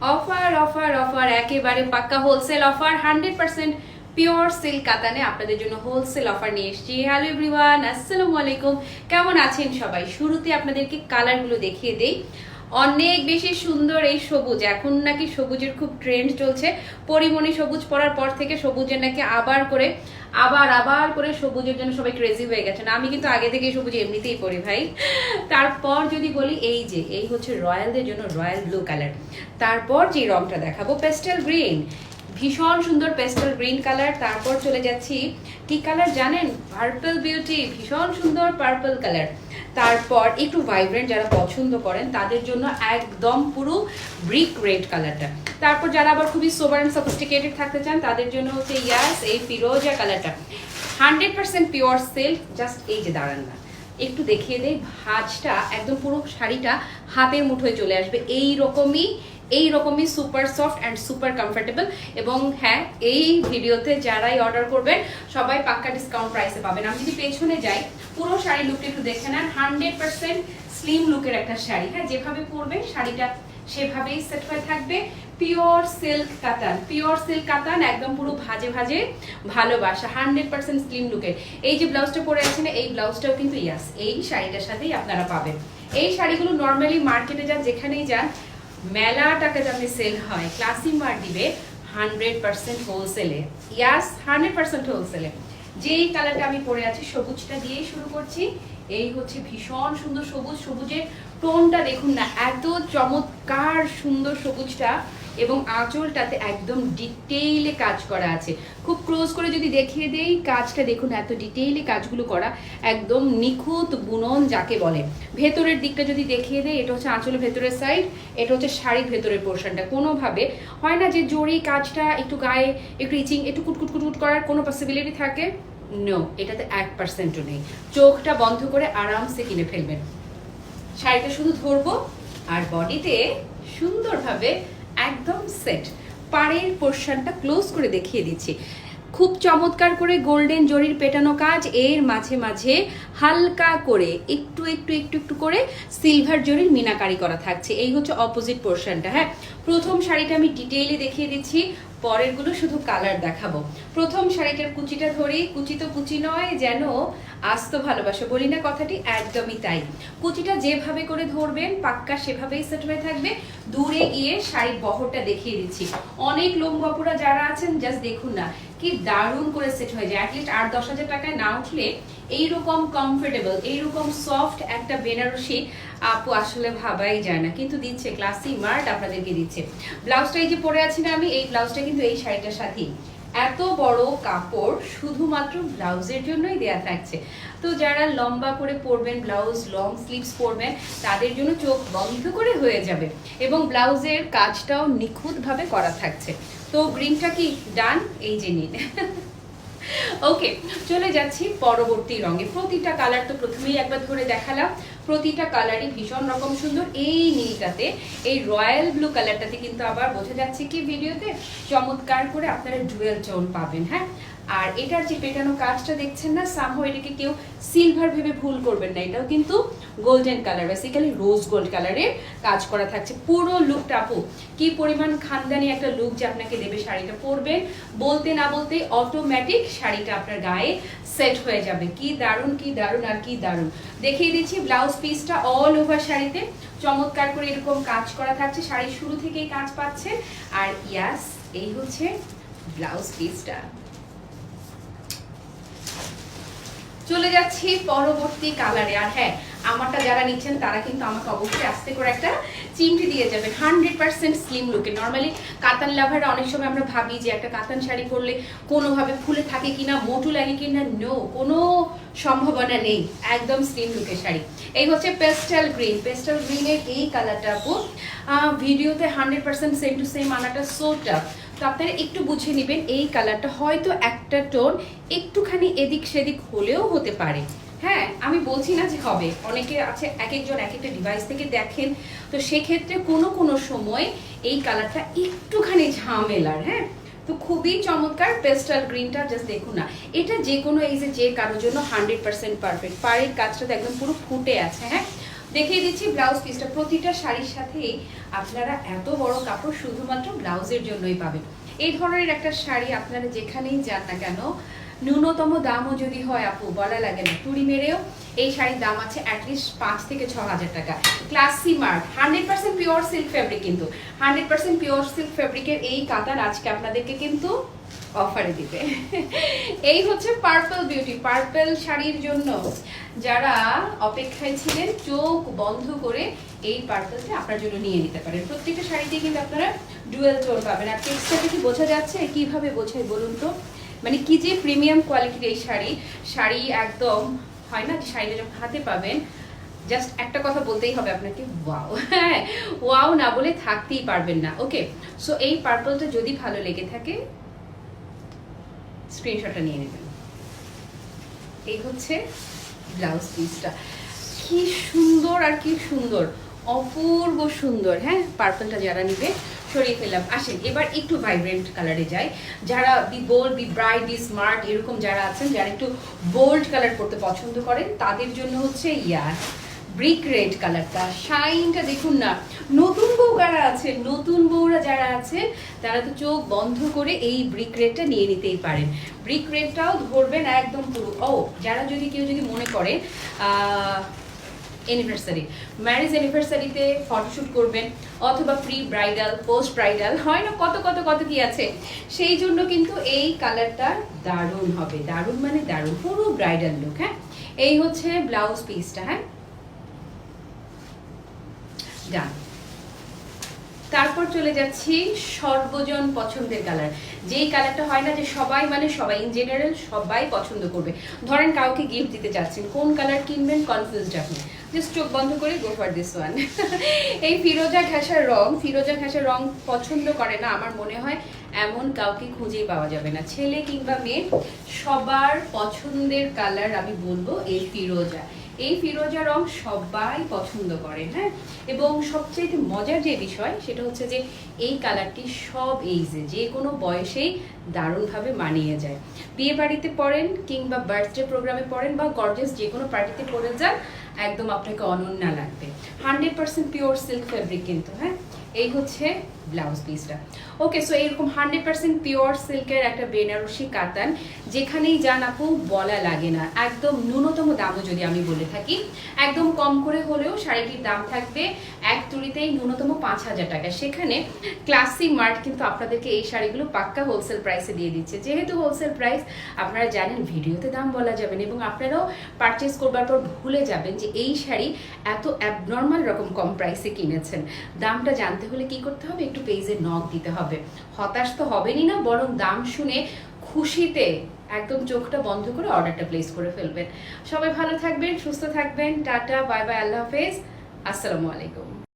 Offer offer offer একেবারে পাক্কা wholesale offer hundred percent pure silk কাতানে আপনাদের জন্য হোলসেল অফার নিয়ে এসেছি। হ্যালো এভরিওয়ান আসসালামু আলাইকুম। কেমন আছেন সবাই? শুরুতে আপনাদেরকে কালারগুলো দেখিয়ে দেই। অনেক বেশি সুন্দর এই সবুজ। এখন নাকি সবুজের খুব ট্রেন্ড চলছে। পরিমণি সবুজ পরার পর থেকে সবুজের নাকি আবার করে, আবার আবার করে সবুজের জন্য সবাই ক্রেজি হয়ে গেছে। না, আমি কিন্তু আগে থেকে সবুজ এমনিতেই পরি ভাই। তারপর যদি বলি এই যে, এই হচ্ছে রয়্যালদের জন্য রয়্যাল ব্লু কালার তারপর যে রংটা দেখাবো পেস্টেল গ্রিন ভীষণ সুন্দর পেস্টেল গ্রিন কালার, তারপর চলে যাচ্ছি। কি কালার জানেন? পার্পল বিউটি ভীষণ সুন্দর পার্পল কালার। তারপর একটু ভাইব্রেন্ট যারা পছন্দ করেন, তাদের জন্য একদম পুরো ব্রিক রেড কালারটা। তারপর যারা আবার খুবই সোবার অ্যান্ড সফিস্টিকেটেড থাকতে চান, তাদের জন্য হচ্ছে ইয়াস এই ফিরোজা কালারটা। Hundred percent pure silk just এই যে দাঁড়ান না। একটু দেখিয়ে দেই, ভাজটা, একদম পুরো শাড়িটা হাতের মুঠোয় চলে আসবে। এই রকমই এই রকমই super soft and super comfortable এবং হ্যাঁ এই ভিডিওতে যারাই অর্ডার করবেন, সবাই পাক্কা ডিসকাউন্ট প্রাইসে পাবেন। আমি যদি পেছনে যাই, পুরো শাড়ি লুকটা একটু দেখে নেন। হান্ড্রেড পার্সেন্ট স্লিম লুকের একটা শাড়ি। হ্যাঁ যেভাবে পরবেন শাড়িটা সেভাবেই সেট হয়ে থাকবে। Pure silk katan pure silk katan একদম পুরো ভাজে ভাজে ভালোবাসা হান্ড্রেড পার্সেন্ট স্লিম লুকের এই যে ব্লাউজটা পরে আছেন, এই ব্লাউজটাও কিন্তু ইয়াস এই শাড়িটার সাথেই আপনারা পাবেন। এই শাড়িগুলো নর্মালি মার্কেটে যান, যেখানেই যান মেলা টাকা সেল হয় ক্লাসি মার দিবে হান্ড্রেড পার্সেন্ট হোলসেলে ইয়াস হান্ড্রেড পার্সেন্ট হোলসেলে যেই কালারটা আমি পরে আছি, সবুজটা দিয়েই শুরু করছি। এই হচ্ছে ভীষণ সুন্দর সবুজ, সবুজের টোনটা দেখুন না, এত চমৎকার সুন্দর সবুজটা। এবং আঁচলটাতে একদম ডিটেইলে কাজ করা আছে। খুব ক্লোজ করে যদি দেখিয়ে দেই, কাজটা দেখুন, এত ডিটেইলে কাজগুলো করা একদম নিখুঁত বুনন যাকে বলে। ভেতরের দিকটা যদি দেখিয়ে দেয় এটা হচ্ছে আঁচলের ভেতরের সাইড এটা হচ্ছে শাড়ির ভেতরের পোর্শনটা কোনোভাবে হয় না যে জরি কাজটা একটু গায়ে একটু ইচিং একটু কুটকুট কুটকুট করার কোনো পসিবিলিটি থাকে? নো এটাতে এক পার্সেন্টও নেই। চোখটা বন্ধ করে আরামসে কিনে ফেলবেন। শাড়িটা শুধু ধরবো আর বডিতে সুন্দরভাবে একদম সেট পাড়ের পোর্শনটা ক্লোজ করে দেখিয়ে দিচ্ছি। খুব চমৎকার করে গোল্ডেন জরির পেটানো কাজ, এর মাঝে মাঝে হালকা করে একটু একটু একটু একটু করে সিলভার জরির মিনাকারি করা থাকছে। এই হচ্ছে অপোজিট পোর্শনটা হ্যাঁ? প্রথম শাড়িটা আমি ডিটেইলে দেখিয়ে দিচ্ছি, পরেরগুলো শুধু কালার দেখাবো। প্রথম শাড়িটার কুচিটা ধরি, কুচি তো কুচি নয়, যেন আস্ত ভালোবাসো। বলি না কথাটি, একদমই তাই। কুচিটা যেভাবে করে ধরবেন, পাক্কা সেভাবেই সেট হয়ে থাকবে। দূরে গিয়ে শাড়ির বহরটা দেখিয়ে দিচ্ছি। অনেক লোমবাপুরা যারা আছেন জাস্ট দেখুন না, কি দারুণ করে সেট হয়ে যায়। অ্যাটলিস্ট আট দশ হাজার টাকায় না উঠলে এইরকম কমফোর্টেবল এইরকম সফট একটা বেনারসি আপু আসলে ভাবাই যায় না। কিন্তু দিচ্ছে ক্লাসি মার্ট আপনাদেরকে দিচ্ছে। ব্লাউজটা এই যে পরে আছি না আমি, এই ব্লাউজটা কিন্তু এই শাড়িটার সাথেই। এত বড় কাপড় শুধুমাত্র ব্লাউজের জন্যই দেয়া থাকছে। তো যারা লম্বা করে পরবেন, ব্লাউজ লং স্লিভস পরবেন, তাদের জন্য চোখ বন্ধ করে হয়ে যাবে এবং ব্লাউজের কাজটাও নিখুঁতভাবে করা থাকছে। তো গ্রিনটা কি? ডান এই যে নিন। ওকে চলে যাচ্ছি পরবর্তী রঙে। প্রতিটা কালার তো প্রথমেই একবার ধরে দেখালাম। প্রতিটা কালারই ভীষণ রকম সুন্দর। এই নীলটাতে, এই রয়্যাল ব্লু কালারটাতে কিন্তু আবার বোঝা যাচ্ছে কি ভিডিওতে চমৎকার করে আপনারা জুয়েল টোন পাবেন হ্যাঁ? আর এটার যে পেটানো কাজটা দেখছেন না সামহ এটাকে কেউ সিলভার ভেবে ভুল করবেন না। এটাও কিন্তু golden colour basically rose gold কালারের কাজ করা থাকছে। পুরো লুকটা আপু, কি পরিমাণ খানদানি একটা লুক যে আপনাকে দেবে শাড়িটা পরবেন। বলতে না বলতে অটোমেটিক শাড়িটা আপনার গায়ে সেট হয়ে যাবে। কি দারুণ কি দারুণ আর কি দারুণ। দেখিয়ে দিচ্ছি ব্লাউজ পিসটা অল ওভার শাড়িতে। চমৎকার করে এরকম কাজ করা থাকছে। শাড়ির শুরু থেকেই কাজ পাচ্ছে। আর ইয়াস এই হচ্ছে ব্লাউজ পিসটা চলে যাচ্ছি পরবর্তী কালারে আর হ্যাঁ আমারটা যারা নিচ্ছেন, তারা কিন্তু আমাকে অবশ্যই আস্তে করে একটা চিমটি দিয়ে যাবেন। হান্ড্রেড পার্সেন্ট স্লিম লুকে নর্মালি কাতান লাভাররা অনেক সময় আমরা ভাবি যে একটা কাতান শাড়ি পরলে কোনোভাবে ফুলে থাকে কিনা, মোটু লাগে কিনা? নো কোনো সম্ভাবনা নেই। একদম স্লিম লুকের শাড়ি। এই হচ্ছে পেস্টাল গ্রিন পেস্টাল গ্রিনের এই কালারটা আপু ভিডিওতে hundred percent same to same আনাটা সো টাফ তো আপনারা একটু বুঝে নেবেন এই কালারটা। হয়তো একটা টোন একটুখানি এদিক সেদিক হলেও হতে পারে। হ্যাঁ আমি বলছি না যে হবে। অনেকে আছে এক একজন এক একটা ডিভাইস থেকে দেখেন। তো সেক্ষেত্রে কোনো কোনো সময় এই কালারটা একটুখানি ঝামেলার হ্যাঁ? তো খুবই চমৎকার পেস্টাল গ্রিনটা জাস্ট দেখুন না। এটা যে কোনো এই যে যে কারোর জন্য হান্ড্রেড পারফেক্ট পাড়ের কাজটা তো একদম পুরো ফুটে আছে হ্যাঁ? দেখিয়ে দিচ্ছি ব্লাউজ পিসটা। প্রতিটা শাড়ির সাথেই আপনারা এত বড় কাপড় শুধুমাত্র ব্লাউজের জন্যই পাবেন। এই ধরনের একটা শাড়ি আপনারা যেখানেই যান না কেন ন্যূনতম দামও যদি হয় আপু, বলা লাগে না। তুড়ি মেরেও এই শাড়ির দাম আছে অ্যাটলিস্ট পাঁচ থেকে ছ হাজার টাকা। Classy mark hundred percent pure silk fabric কিন্তু। হান্ড্রেড পার্সেন্ট পিওর সিল্ক ফেব্রিকের এই কাতান আজকে আপনাদেরকে কিন্তু অফারে দিবে। এই হচ্ছে পার্পল বিউটি পার্পল শাড়ির জন্য যারা অপেক্ষায় ছিলেন, চোখ বন্ধ করে এই পার্পলটা আপনার জন্য নিয়ে নিতে পারেন। প্রত্যেকটা শাড়িতে কিন্তু আপনারা ডুয়েল টোন পাবেন। আর টেক্সটাকে কি বোঝা যাচ্ছে, কীভাবে বোঝায় বলুন তো? মানে কি যে প্রিমিয়াম কোয়ালিটির এই শাড়ি শাড়ি একদম, হয় না শাড়িটা যখন হাতে পাবেন জাস্ট একটা কথা বলতেই হবে আপনাকে ওয়াও হ্যাঁ ওয়াও না বলে থাকতেই পারবেন না ওকে সো এই পার্পলটা যদি ভালো লেগে থাকে স্ক্রিনশটটা নিয়ে নেবেন। এই হচ্ছে ব্লাউজ পিসটা কি সুন্দর আর কি সুন্দর, অপূর্ব সুন্দর হ্যাঁ পার্পলটা যারা নিবে সরিয়ে ফেললাম। আসেন, এবার একটু ভাইব্রেন্ট কালারে যাই। যারা be bold be bright be smart এরকম যারা আছেন, যারা একটু বোল্ড কালার করতে পছন্দ করেন, তাদের জন্য হচ্ছে ইয়ার ব্রিক রেড কালারটা শাইনটা দেখুন না, নতুন বউ যারা আছে? নতুন বউরা যারা আছে, তারা তো চোখ বন্ধ করে এই ব্রিক রেডটা নিয়ে নিতেই পারেন। ব্রিক রেডটাও ধরবেন একদম পুরো। ও, যারা যদি, কেউ যদি মনে করে অ্যানিভার্সারি ম্যারেজ অ্যানিভার্সারিতে ফটোশ্যুট করবেন অথবা প্রি ব্রাইডাল পোস্ট ব্রাইডাল হয় না, কত কত কত কি আছে? সেই জন্য কিন্তু এই কালারটা দারুণ হবে। দারুণ মানে দারুণ, পুরো ব্রাইডাল লুক হ্যাঁ? এই হচ্ছে ব্লাউজ পিসটা হ্যাঁ? ডান তারপর চলে যাচ্ছি সর্বজন পছন্দের কালার যেই কালারটা হয় না যে সবাই মানে সবাই ইন জেনারেল সবাই পছন্দ করবে। ধরেন কাউকে গিফট দিতে চাচ্ছেন, কোন কালার কিনবেন? কনফিউজড আপনি। জাস্ট চোখ বন্ধ করে গো ফর দিস ওয়ান এই ফিরোজা ঘাসার রং, ফিরোজা ঘাসার রং পছন্দ করে না, আমার মনে হয় এমন কাউকে খুঁজেই পাওয়া যাবে না। ছেলে কিংবা মেয়ে, সবার পছন্দের কালার আমি বলব এই ফিরোজা। এই ফিরোজা রং সবাই পছন্দ করে হ্যাঁ? এবং সবচেয়ে মজার যে বিষয়, সেটা হচ্ছে যে এই কালারটি সব এইজে যে কোনো বয়সেই দারুণভাবে মানিয়ে যায়। বিয়ে বাড়িতে পড়েন কিংবা বার্থডে প্রোগ্রামে পড়েন বা গর্জেস যে কোনো পার্টিতে পরে যান একদম আপনাকে অনন্যা লাগবে। Hundred percent pure silk fabric কিন্তু হ্যাঁ? এই হচ্ছে ব্লাউজ পিসটা। ওকে সো এইরকম হান্ড্রেড পার্সেন্ট পিওর সিল্কের একটা বেনারসি কাতান, যেখানেই যান আপু, বলা লাগে না। একদম ন্যূনতম দামও যদি আমি বলে থাকি, একদম কম করে হলেও শাড়িটির দাম থাকবে তুড়িতেই ন্যূনতম পাঁচ হাজার টাকা। সেখানে ক্লাসিক মার্ট কিন্তু আপনাদেরকে এই শাড়িগুলো পাক্কা হোলসেল প্রাইসে দিয়ে দিচ্ছে। যেহেতু হোলসেল প্রাইস আপনারা জানেন ভিডিওতে দাম বলা যাবেন এবং আপনারাও পারচেস করবার পর ভুলে যাবেন যে এই শাড়ি এত অ্যাবনর্মাল রকম কম প্রাইসে কিনেছেন। দামটা জানতে হলে কি করতে হবে? একটু পেজে নখ দিতে হবে। হতাশ তো হবেনই না, বরং দাম শুনে খুশিতে একদম চোখটা বন্ধ করে অর্ডারটা প্লেস করে ফেলবেন। সবাই ভালো থাকবেন, সুস্থ থাকবেন। টাটা বাই বাই আল্লাহ হাফেজ। আসসালামু আলাইকুম।